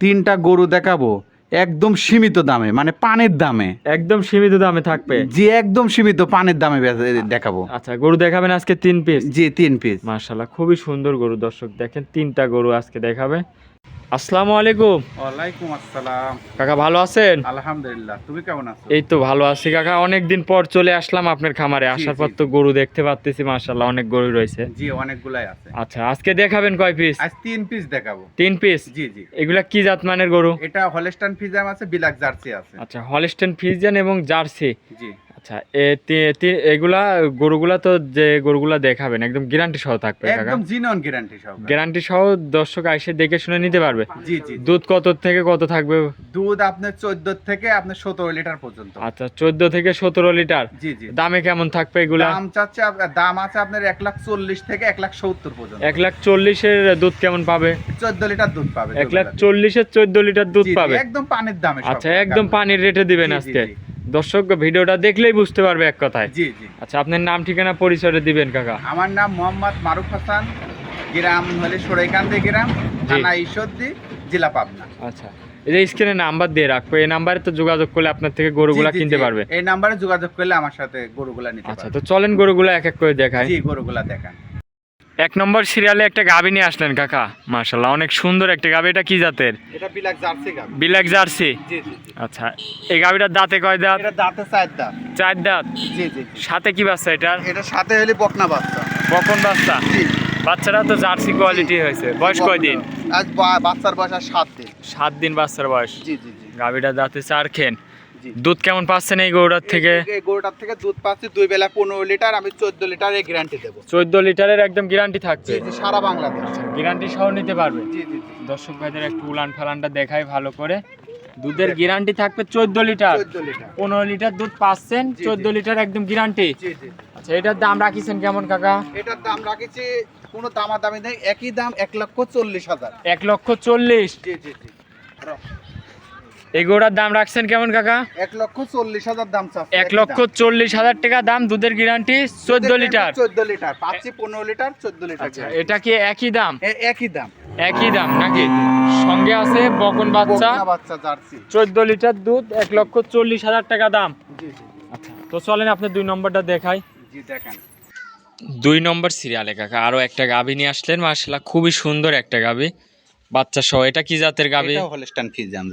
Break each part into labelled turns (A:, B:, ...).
A: তিনটা গরু দেখাবো একদম সীমিত দামে মানে পানের দামে।
B: একদম সীমিত দামে থাকবে?
A: জি একদম সীমিত পানের দামে দেখাবো।
B: আচ্ছা গরু দেখাবেন আজকে তিন পিস
A: জি তিন পিস
B: মার্শাল্লাহ খুবই সুন্দর গরু দর্শক দেখেন তিনটা গরু আজকে দেখাবে। আসসালামু আলাইকুম।
A: ওয়ালাইকুম আসসালাম।
B: কাকা ভালো আছেন?
A: আলহামদুলিল্লাহ তুমি কেমন আছো?
B: এই তো ভালো আছি কাকা অনেকদিন পর চলে আসলাম আপনার খামারে। আসার পর তো গরু দেখতে পাচ্তেছি মাশাল্লাহ অনেক গরু রয়েছে।
A: জি অনেকগুলাই আছে।
B: আচ্ছা আজকে দেখাবেন কয় পিস
A: আজ তিন পিস দেখাবো।
B: তিন পিস
A: জি জি।
B: এগুলা কি জাত মানের গরু?
A: এটা হলস্টান ফিজাম আছে বিলাক জার্সি আছে।
B: আচ্ছা হলিস্টেন ফিজিয়ান এবং জার্সি।
A: জি।
B: আচ্ছা এগুলা গরুগুলা তো যে গরুগুলা দেখাবেন একদম গ্যারান্টি সহ থাকবে
A: একদম জিনন গ্যারান্টি সব
B: গ্যারান্টি সহ দর্শক আইসে দেখে শুনে নিতে পারবে।
A: জি জি।
B: দুধ কত থেকে কত থাকবে?
A: দুধ আপনার চোদ্দ থেকে আপনার সতেরো লিটার পর্যন্ত।
B: আচ্ছা চোদ্দ থেকে সতেরো লিটার।
A: জি জি।
B: দামে কেমন থাকবে এগুলা?
A: দাম চাচ্ছে দাম আছে আপনার এক লাখ চল্লিশ থেকে এক লাখ সত্তর পর্যন্ত।
B: এক লাখ চল্লিশের দুধ কেমন পাবে?
A: চোদ্দ লিটার দুধ পাবে
B: এক লাখ
A: দুধ
B: চল্লিশের চোদ্দ লিটার দুধ পাবে?
A: একদম পানির দামে
B: আচ্ছা একদম পানির রেটে দিবেন আজকে। দর্শক ভিডিওটা দেখলেই বুঝতে পারবে এক কথায়।
A: জি জি।
B: আচ্ছা আপনার নাম ঠিকানা পরিচয় দিবেন কাকা।
A: আমার নাম মোহাম্মদ মারুফ হাসান গ্রাম হলে সরাইকান্দি গ্রাম থানা ঈশ্বরদী জেলা পাবনা।
B: আচ্ছা এই যে স্ক্রিনে নাম্বার দিয়ে রাখব এই নাম্বারে তো যোগাযোগ করলে আপনার থেকে গরুগুলা কিনতে পারবে।
A: এই নাম্বারে যোগাযোগ করলে আমার সাথে গরুগুলা নিতে
B: আচ্ছা তো চলেন গরুগুলা এক এক করে দেখাই।
A: জি গরুগুলা দেখান।
B: এক নম্বর সিরিয়ালে একটা গাভী নিয়ে আসলেন কাকা। মাশাল্লাহ অনেক সুন্দর একটা গাবি। এটা কি জাতের?
A: এটা বিলাক জার্সি গাব।
B: বিলাক জার্সি?
A: জি জি
B: আচ্ছা এই গাভীটার দাঁতে কয় দাঁত?
A: এটা দাঁতে চার দাঁত।
B: চার দাঁত?
A: জি জি।
B: সাথে কি বাচ্চা এটার?
A: এটা সাথে হলে বকনা বাচ্চা।
B: বকন বাচ্চা?
A: জি।
B: বাচ্চারা তো জার্সি কোয়ালিটি হয়েছে। বয়স কয় দিন?
A: আজ বাচ্চার বয়স আর সাত দিন।
B: সাত দিন বাচ্চার বয়স।
A: জি জি জি।
B: গাবিটা দাঁতে চার খেন। দুধ কেমন পাচ্ছেন এই গরুটার থেকে?
A: এই- গরুটার থেকে দুধ পাচ্ছি দুই বেলা পনেরো লিটার আমি চোদ্দ লিটারের গ্যারান্টি দেবো।
B: চোদ্দ লিটারের একদম গ্যারান্টি থাকছে
A: সারা বাংলাদেশ।
B: গ্যারান্টি সহ নিতে পারবে? দর্শক ভাইদের একটু উলান ফালানটা দেখাই ভালো করে। দুধের গ্যারান্টি থাকবে চোদ্দ লিটার। পনেরো লিটার দুধ পাচ্ছেন চোদ্দ লিটার একদম গ্যারান্টি আচ্ছা এটার দাম রাখিছেন কেমন কাকা?
A: এটার দাম রাখেছি কোনো দামাদামি নেই একই দাম এক লক্ষ চল্লিশ হাজার।
B: এক লক্ষ চল্লিশ।
A: জি জি জি।
B: এই গরুটার দাম রাখছেন কেমন কাকা?
A: এক লক্ষ চল্লিশ হাজার দাম
B: এক লক্ষ চল্লিশ হাজার টাকা দাম দুধের গ্যারান্টি চোদ্দ লিটার।
A: চোদ্দ লিটার। পাচ্ছি পনেরো লিটার চোদ্দ লিটার
B: আচ্ছা এটা কি একই দাম?
A: একই দাম।
B: একই দাম নাকি? সঙ্গে আছে বকন বাচ্চা।
A: বাচ্চা জার্সি।
B: চোদ্দ লিটার দুধ এক লক্ষ চল্লিশ হাজার টাকা দাম। আচ্ছা তো চলেন আপনি দুই নম্বরটা দেখাই।
A: জি দেখেন।
B: দুই নম্বর সিরিয়ালে কাকা। আরও একটা গাভি নিয়ে আসলেন মার্শাল্লাহ খুবই সুন্দর একটা গাভি বাচ্চা সহ। এটা কি জাতের গাভি
A: এটাও হলস্টান ফিজাম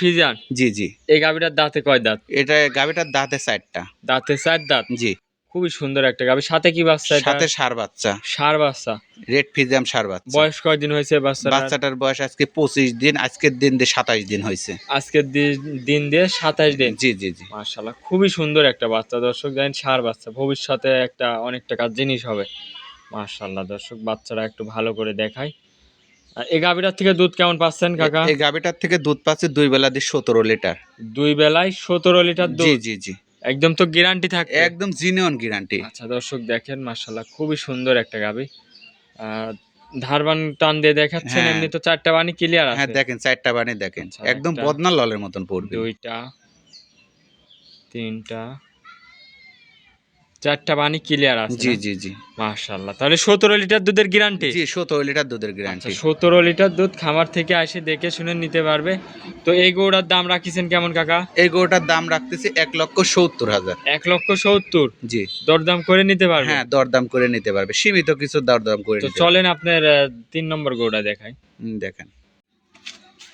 B: ফিজিয়ান
A: জি জি।
B: এই গাভিটার দাঁতে কয় দাঁত?
A: এটা গাবিটার দাঁতে সাইডটা
B: দাঁতে চার দাঁত?
A: জি।
B: খুবই সুন্দর একটা গাভি সাথে কি বাচ্চা
A: সাথে সার বাচ্চা।
B: সার বাচ্চা।
A: রেড ফিজাম সার বাচ্চা।
B: বয়স কয়দিন হয়েছে বাচ্চাটার?
A: বাচ্চাটার বয়স আজকে পঁচিশ দিন আজকের দিন দিয়ে সাতাশ দিন হয়েছে।
B: আজকের দিন দিয়ে সাতাশ দিন?
A: জি জি জি।
B: মার্শাল্লাহ খুবই সুন্দর একটা বাচ্চা। দর্শক জানেন সার বাচ্চা। ভবিষ্যতে একটা অনেক টাকার জিনিস হবে। মার্শাল্লাহ দর্শক বাচ্চারা একটু ভালো করে দেখায়। এই গাভিটার থেকে দুধ কেমন পাচ্ছেন কাকা?
A: এই গাবিটার থেকে দুধ পাচ্ছে দুই বেলা দিয়ে সতেরো লিটার।
B: দুই বেলায় সতেরো লিটার দুধ?
A: জি জি।
B: একদম তো গ্যারান্টি থাকে
A: একদম জিনিয়ন গ্যারান্টি
B: আচ্ছা দর্শক দেখেন মার্শাল্লাহ খুবই সুন্দর একটা গাভি। ধারবান টান দিয়ে দেখাচ্ছেন
A: হ্যাঁ।
B: এমনি তো চারটা বানি ক্লিয়ার
A: হ্যাঁ দেখেন চারটা বানি দেখেন।
B: আচ্ছা,
A: একদম বদনা ললের মতন পড়বে।
B: দুইটা তিনটা চারটা পানি ক্লিয়ার আছে
A: জি জি জি।
B: মাশাল্লাহ তাহলে সতেরো লিটার দুধের গ্যারান্টি
A: জি সতেরো লিটার দুধের গ্যারান্টি
B: সতেরো লিটার দুধ খামার থেকে এসে দেখে শুনে নিতে পারবে। তো এই গৌড়ার দাম রাখিছেন কেমন কাকা?
A: এই গরুটার দাম রাখতেছি এক লক্ষ সত্তর হাজার।
B: এক লক্ষ সত্তর?
A: জি।
B: দরদাম করে নিতে পারবে?
A: হ্যাঁ দরদাম করে নিতে পারবে। সীমিত কিছু দরদাম করে
B: তো
A: নিতে পারবে।
B: চলেন আপনার আহ, তিন নম্বর গৌড়া দেখাই।
A: দেখেন।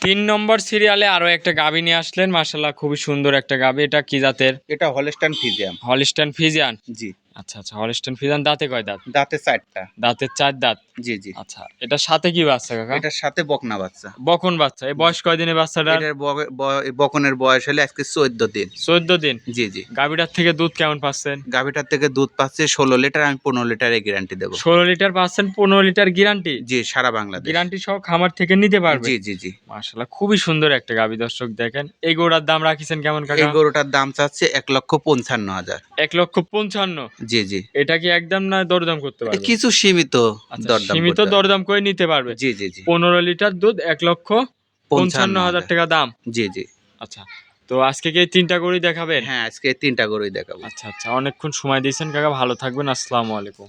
B: তিন নম্বর সিরিয়ালে আরও একটা গাবি নিয়ে আসলেন মার্শাল্লাহ খুবই সুন্দর একটা গাবি। এটা কি জাতের?
A: এটা হলিস্টান ফিজিয়ান
B: হলিস্টান ফিজিয়ান।
A: জি।
B: আচ্ছা আচ্ছা। হলিস্টান ফিজিয়ান দাঁতে কয় দাঁত?
A: দাঁতে চারটা।
B: দাঁতের চার দাঁত?
A: জি জি।
B: আচ্ছা এটার সাথে কি বাচ্চা কাকা?
A: এটার সাথে বকনা বাচ্চা।
B: বকন বাচ্চা। এই বয়স কয় দিনে বাচ্চাটার
A: এটার বকনের বয়স হলে আজকে চোদ্দ দিন।
B: চোদ্দ দিন?
A: জি জি।
B: গাবিটার থেকে দুধ কেমন পাচ্ছেন?
A: গাভিটার থেকে দুধ পাচ্ছে ষোলো লিটার আমি পনেরো লিটারের গ্যারান্টি দেবো।
B: ষোলো লিটার পাচ্ছেন পনেরো লিটার গ্যারান্টি
A: জি সারা বাংলাদেশ।
B: গ্যারান্টি সহ খামার থেকে নিতে পারবে?
A: জি জি জি।
B: মাশাল্লাহ খুবই সুন্দর একটা গাবি দর্শক দেখেন। এই গরুটার দাম রাখিছেন কেমন
A: এই গরুটার দাম চাচ্ছে এক লক্ষ পঞ্চান্ন হাজার।
B: এক লক্ষ পঞ্চান্ন।
A: জি জি।
B: এটা কি একদম না দরদাম করতে পারবে?
A: কিছু সীমিত
B: আচ্ছা,
A: দরদাম
B: সীমিত দরদাম করে নিতে পারবে।
A: জি জি জি।
B: পনেরো লিটার দুধ এক লক্ষ পঞ্চান্ন হাজার টাকা দাম।
A: জি জি।
B: আচ্ছা তো আজকে কি তিনটা গরুই দেখাবেন?
A: হ্যাঁ আজকে তিনটা গরুই দেখাবো।
B: আচ্ছা আচ্ছা অনেকক্ষণ সময় দিয়েছেন কাকা ভালো থাকবেন আসসালামু আলাইকুম।